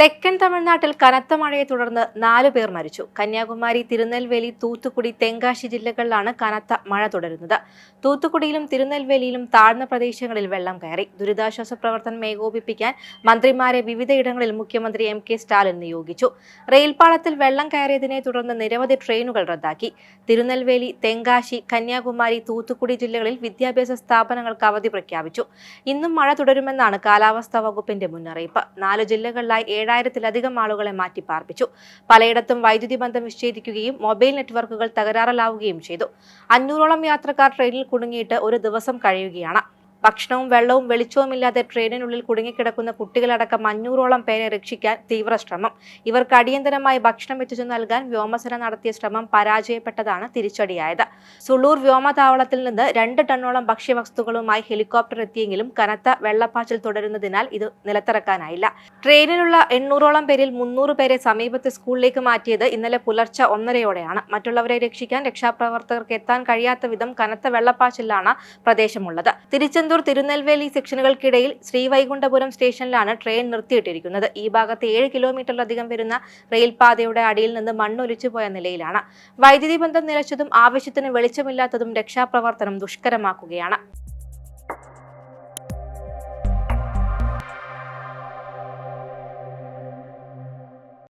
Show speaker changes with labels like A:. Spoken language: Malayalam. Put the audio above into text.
A: തെക്കൻ തമിഴ്നാട്ടിൽ കനത്ത മഴയെ തുടർന്ന് നാലു പേർ മരിച്ചു. കന്യാകുമാരി തിരുനെൽവേലി തൂത്തുക്കുടി തെങ്കാശി ജില്ലകളിലാണ് കനത്ത മഴ തുടരുന്നത്. തൂത്തുക്കുടിയിലും തിരുനെൽവേലിയിലും താഴ്ന്ന പ്രദേശങ്ങളിൽ വെള്ളം കയറി. ദുരിതാശ്വാസ പ്രവർത്തനം ഏകോപിപ്പിക്കാൻ മന്ത്രിമാരെ വിവിധയിടങ്ങളിൽ മുഖ്യമന്ത്രി എം കെ സ്റ്റാലിൻ നിയോഗിച്ചു. റെയിൽപാളത്തിൽ വെള്ളം കയറിയതിനെ തുടർന്ന് നിരവധി ട്രെയിനുകൾ റദ്ദാക്കി. തിരുനെൽവേലി തെങ്കാശി കന്യാകുമാരി തൂത്തുക്കുടി ജില്ലകളിൽ വിദ്യാഭ്യാസ സ്ഥാപനങ്ങൾക്ക് അവധി പ്രഖ്യാപിച്ചു. ഇന്നും മഴ തുടരുമെന്നാണ് കാലാവസ്ഥാ വകുപ്പിന്റെ മുന്നറിയിപ്പ്. നാല് ജില്ലകളിലായി ഏഴായിരത്തിലധികം ആളുകളെ മാറ്റി പാർപ്പിച്ചു. പലയിടത്തും വൈദ്യുതി ബന്ധം വിച്ഛേദിക്കുകയും മൊബൈൽ നെറ്റ്വർക്കുകൾ തകരാറിലാവുകയും ചെയ്തു. അഞ്ഞൂറോളം യാത്രക്കാർ ട്രെയിനിൽ കുടുങ്ങിയിട്ട് ഒരു ദിവസം കഴിയുകയാണ്. ഭക്ഷണവും വെള്ളവും വെളിച്ചവുമില്ലാതെ ട്രെയിനിനുള്ളിൽ കുടുങ്ങിക്കിടക്കുന്ന കുട്ടികളടക്കം അഞ്ഞൂറോളം പേരെ രക്ഷിക്കാൻ തീവ്ര ശ്രമം. ഇവർക്ക് അടിയന്തരമായി ഭക്ഷണം എത്തിച്ചു നൽകാൻ വ്യോമസേന നടത്തിയ ശ്രമം പരാജയപ്പെട്ടതാണ് തിരിച്ചടിയായത്. സുളൂർ വ്യോമതാവളത്തിൽ നിന്ന് രണ്ട് ടണ്ണോളം ഭക്ഷ്യവസ്തുക്കളുമായി ഹെലികോപ്റ്റർ എത്തിയെങ്കിലും കനത്ത വെള്ളപ്പാച്ചിൽ തുടരുന്നതിനാൽ ഇത് നിലത്തിറക്കാനായില്ല. ട്രെയിനിലുള്ള എണ്ണൂറോളം പേരിൽ മുന്നൂറ് പേരെ സമീപത്തെ സ്കൂളിലേക്ക് മാറ്റിയത് ഇന്നലെ പുലർച്ചെ ഒന്നരയോടെയാണ്. മറ്റുള്ളവരെ രക്ഷിക്കാൻ രക്ഷാപ്രവർത്തകർക്ക് എത്താൻ കഴിയാത്ത വിധം കനത്ത വെള്ളപ്പാച്ചിലാണ് പ്രദേശമുള്ളത്. തിരുച്ചെന്തൂർ തിരുനെൽവേലി സെക്ഷനുകൾക്കിടയിൽ ശ്രീവൈകുണ്ഠപുരം സ്റ്റേഷനിലാണ് ട്രെയിൻ നിർത്തിയിട്ടിരിക്കുന്നത്. ഈ ഭാഗത്ത് ഏഴ് കിലോമീറ്ററിലധികം വരുന്ന റെയിൽപാതയുടെ അടിയിൽ നിന്ന് മണ്ണൊലിച്ചു പോയ നിലയിലാണ്. വൈദ്യുതി ബന്ധം നിലച്ചതും ആവശ്യത്തിന് വെളിച്ചമില്ലാത്തതും രക്ഷാപ്രവർത്തനം ദുഷ്കരമാക്കുകയാണ്.